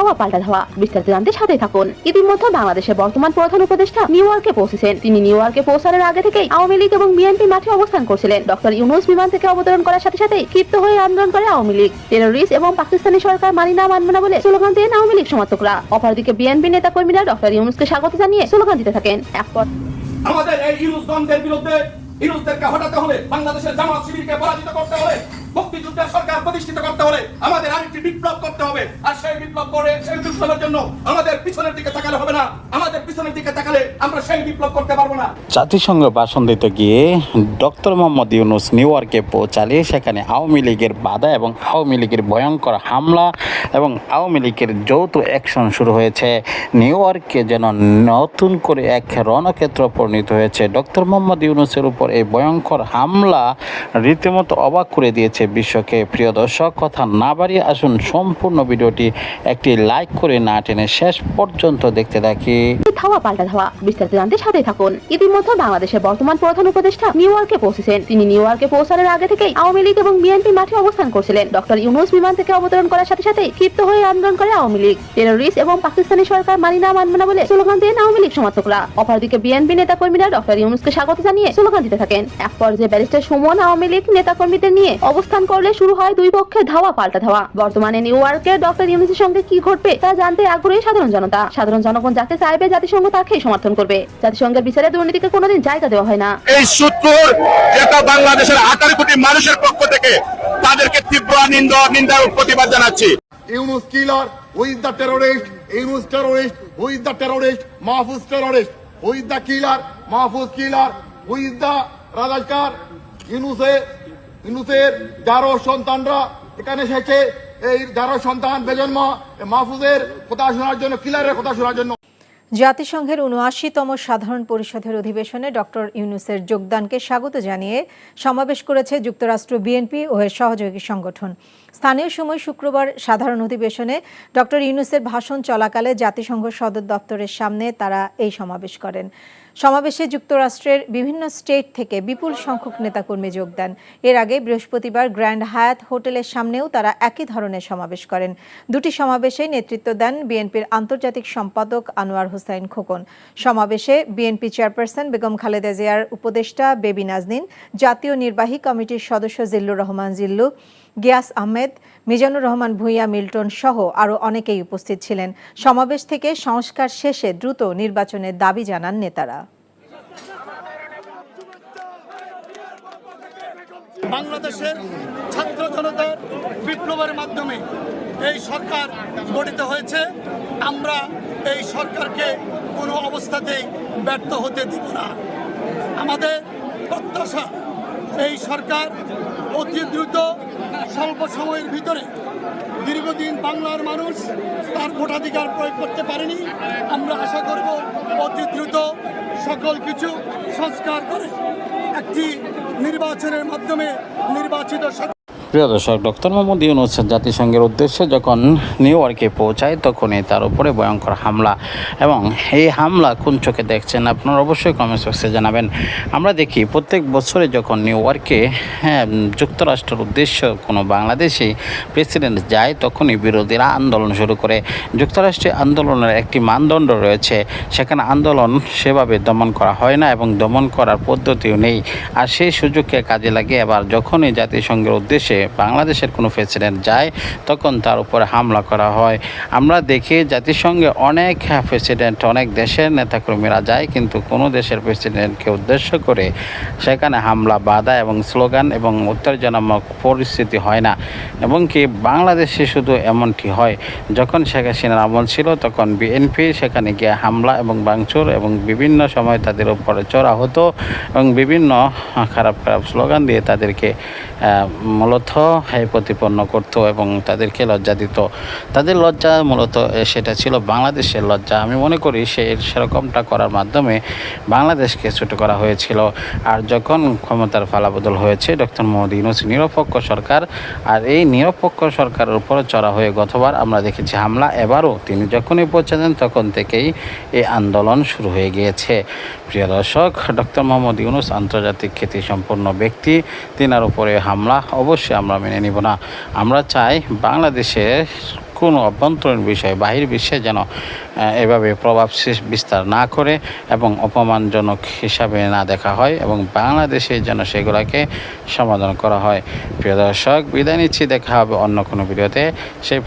ধাওয়া পাল্টা ধাওয়া বিস্তারিত জানতে সাথে থাকুন। ইতিমধ্যে বাংলাদেশের বর্তমান প্রধান উপদেষ্টা নিউ ইয়র্কে পৌঁছেছেন। তিনি নিউ ইয়র্কে পৌঁছানোর আগে থেকেই আওয়ামী লীগ এবং বিএনপি মাঠে অবস্থান করছিলেন। ডক্টর ইউনুস বিমান থেকে অবতরণ করার সাথে সাথে ক্ষিপ্ত হয়ে আন্দোলন করে আওয়ামী লীগ। টেরোরিস্ট এবং পাকিস্তানি সরকার মানি না, মানবে না বলে স্লোগান দেন আওয়ামী লীগ সমর্থকরা। অপরদিকে বিএনপি নেতা কর্মীরা ডক্টর ইউনুসকে স্বাগত জানিয়ে স্লোগান দিতে থাকেন। একপর আমাদের এই ইউনুসগণদের বিরুদ্ধে ইউনুসদেরকে হটাতে হবে। বাংলাদেশের জামাত শিবিরকে পরাজিত করতে হবে। মুক্তিযুদ্ধের সরকার প্রতিষ্ঠিত করতে হলে আমাদের আরেকটি বিপ্লব করতে হবে। আর সেই বিপ্লব করে, সেই বিপ্লবের জন্য আমাদের পিছনের দিকে তাকালে হবে না। আমাদের পিছনের দিকে তাকালে আমরা সেই বিপ্লব করতে পারব না। জাতিসংঘ ভাষণ দিতে গিয়ে ডক্টর মোহাম্মদ ইউনুস নিউ ইয়র্কে পৌঁছালে, সেখানে আওয়ামী লীগের বাধা এবং আওয়ামী লীগের ভয়ঙ্কর হামলা এবং আওয়ামী লীগের যৌথ অ্যাকশন শুরু হয়েছে। নিউ ইয়র্কে যেন নতুন করে এক রণক্ষেত্র পরিণত হয়েছে। ডক্টর মোহাম্মদ ইউনুসের উপর এই ভয়ঙ্কর হামলা রীতিমতো অবাক করে দিয়েছে বিশ্বকে প্রিয় দর্শক, কথা না বাড়িয়ে আসুন সম্পূর্ণ ভিডিওটি একটি লাইক করে না টেনে শেষ পর্যন্ত দেখতে থাকি। ধাওয়া, পাল্টা ধাওয়া। বিস্তারিত জানতে সাথেই থাকুন। ইতিমধ্যে বাংলাদেশের বর্তমান প্রধান উপদেষ্টা নিউ ইয়র্কে পৌঁছেছেন। তিনি নিউ ইয়র্কে পৌঁছানোর আগে থেকেই আওয়ামী লীগ এবং বিএনপি মাঠে অবস্থান করছিলেন। ডক্টর ইউনুস বিমান থেকে অবতরণ করার সাথে সাথেই ক্ষিপ্ত হয়ে আন্দোলন করে আওয়ামী লীগ। টেরোরিস্ট এবং পাকিস্তানি সরকার মানি না, মানবে না বলে স্লোগান দেন আওয়ামী লীগ সমর্থকরা। অপরদিকে বিএনপি নেতা কর্মীরা ডক্টর ইউনুসকে স্বাগত জানিয়ে স্লোগান দিতে থাকেন। এক পর্যায়ে ব্যারিস্টার সুমন আওয়ামী লীগ নেতা কর্মীদের নিয়ে অবস্থান করলে শুরু হয় দুই পক্ষে ধাওয়া, পাল্টা ধাওয়া। বর্তমানে নিউ ইয়র্কে ডক্টর ইউনুসের সঙ্গে কি ঘটবে তা জানতে আগ্রহী সাধারণ জনতা। সাধারণ জনগণ যাকে চাইবে জাতিসংঘ তাকেই সমর্থন করবে জাতিসংঘের বিচারে দুর্নীতিকে কোনোদিন জায়গা দেওয়া হয় না এই সূত্র যেটা বাংলাদেশের আঠারো কোটি মানুষের পক্ষ থেকে তাদেরকে তীব্র নিন্দা নিন্দা ও প্রতিবাদ জানাচ্ছি Yunus killer, who is the terrorist? Yunus terrorist, who is the terrorist? Mahfouz terrorist, who is the killer? Mahfouz killer, who is the রাজাকার ইউনুসের ইউনুসের যারো সন্তানরা এখানে এসেছে এই যারো সন্তান বেজন্ম মাহফুজের কথা শোনার জন্য কিলারের কথা শোনার জন্য জাতিসংঘের উনআশিতম সাধারণ পরিষদের অধিবেশনে ডক্টর ইউনুসের যোগদানকে স্বাগত জানিয়ে সমাবেশ করেছে যুক্তরাষ্ট্র বিএনপি ও এর সহযোগী সংগঠন। স্থানীয় সময় শুক্রবার সাধারণ অধিবেশনে ডক্টর ইউনুসের ভাষণ চলাকালে জাতিসংঘ সদর দপ্তরের সামনে তারা এই সমাবেশ করেন। সমাবেশে যুক্তরাষ্ট্রের বিভিন্ন স্টেট থেকে বিপুল সংখ্যক নেতাকর্মী যোগ দেন। এর আগে বৃহস্পতিবার গ্র্যান্ড হায়াত হোটেলের সামনেও তারা একই ধরনের সমাবেশ করেন। দুটি সমাবেশে নেতৃত্ব দেন বিএনপির আন্তর্জাতিক সম্পাদক আনোয়ার হোসাইন খোকন। সমাবেশে বিএনপি চেয়ারপারসন বেগম খালেদা জিয়ার উপদেষ্টা বেবি নাজনীন, জাতীয় নির্বাহী কমিটির সদস্য জিল্লুর রহমান জিল্লু গিয়াস আহমেদ, মিজানুর রহমান ভূঁইয়া মিল্টন সহ আরও অনেকেই উপস্থিত ছিলেন। সমাবেশ থেকে সংস্কার শেষে দ্রুত নির্বাচনের দাবি জানান নেতারা। বাংলাদেশের ছাত্র জনতার বিপ্লবের মাধ্যমে এই সরকার গঠিত হয়েছে। আমরা এই সরকারকে কোনো অবস্থাতেই ব্যর্থ হতে দিব না। আমাদের প্রত্যাশা এই সরকার অতি দ্রুত স্বল্প সময়ের ভিতরে দীর্ঘদিন বাংলার মানুষ তার ভোটাধিকার প্রয়োগ করতে পারেনি। আমরা আশা করব অতি দ্রুত সকল কিছু সংস্কার করে একটি নির্বাচনের মাধ্যমে নির্বাচিত সরকার প্রিয় দর্শক, ডক্টর মোহাম্মদ ইউনুস জাতিসংঘের উদ্দেশ্যে যখন নিউ ইয়র্কে পৌঁছায়, তখনই তার উপরে ভয়ঙ্কর হামলা এবং এই হামলা কোন চোখে দেখছেন আপনারা অবশ্যই কমেন্ট বক্সে জানাবেন। আমরা দেখি প্রত্যেক বছরে যখন নিউ ইয়র্কে হ্যাঁ যুক্তরাষ্ট্রের উদ্দেশ্য কোনো বাংলাদেশি প্রেসিডেন্ট যায়, তখনই বিরোধীরা আন্দোলন শুরু করে। যুক্তরাষ্ট্রে আন্দোলনের একটি মানদণ্ড রয়েছে, সেখানে আন্দোলন সেভাবে দমন করা হয় না এবং দমন করার পদ্ধতিও নেই। আর সেই সুযোগকে কাজে লাগে আবার যখনই জাতিসংঘের উদ্দেশ্যে বাংলাদেশের কোনো প্রেসিডেন্ট যায় তখন তার উপরে হামলা করা হয়। আমরা দেখি জাতিসংঘে অনেক প্রেসিডেন্ট অনেক দেশের নেতাকর্মীরা যায় কিন্তু কোনো দেশের প্রেসিডেন্টকে উদ্দেশ্য করে সেখানে হামলা বাধা এবং স্লোগান এবং উত্তেজনামূলক পরিস্থিতি হয় না। এবং কি বাংলাদেশে শুধু এমনটি হয় যখন শেখ হাসিনার আমল ছিল তখন বিএনপি সেখানে গিয়ে হামলা এবং ভাঙচুর এবং বিভিন্ন সময় তাদের উপরে চড়া হতো এবং বিভিন্ন খারাপ খারাপ স্লোগান দিয়ে তাদেরকে আহ, মূলত এই প্রতিপন্ন করতো এবং তাদেরকে লজ্জা দিত। তাদের লজ্জা মূলত সেটা ছিল বাংলাদেশের লজ্জা। আমি মনে করি সে, সেরকমটা করার মাধ্যমে বাংলাদেশকে ছোট করা হয়েছিল। আর যখন ক্ষমতার ফালাবদল হয়েছে ডক্টর মোহাম্মদ ইউনুস নিরপেক্ষ সরকার, আর এই নিরপেক্ষ সরকারের উপর চড়া হয়ে গতবার আমরা দেখেছি হামলা। এবারও তিনি যখনই পৌঁছেছেন, তখন থেকেই এই আন্দোলন শুরু হয়ে গিয়েছে। প্রিয় দর্শক ডক্টর মোহাম্মদ ইউনুস আন্তর্জাতিক খ্যাতিসম্পন্ন ব্যক্তি। তিনার উপরে হামলা অবশ্যই আমরা মেনে নিব না। আমরা চাই বাংলাদেশের কোনো অভ্যন্তরীণ বিষয়, বাহির বিশ্বে যেন এভাবে প্রভাব বিস্তার না করে এবং অপমানজনক হিসাবে না দেখা হয় এবং বাংলাদেশে যেন সেগুলোকে সমাধান করা হয়। প্রিয় দর্শক, বিদায় নিচ্ছি। দেখা হবে অন্য কোনো ভিডিওতে। সেই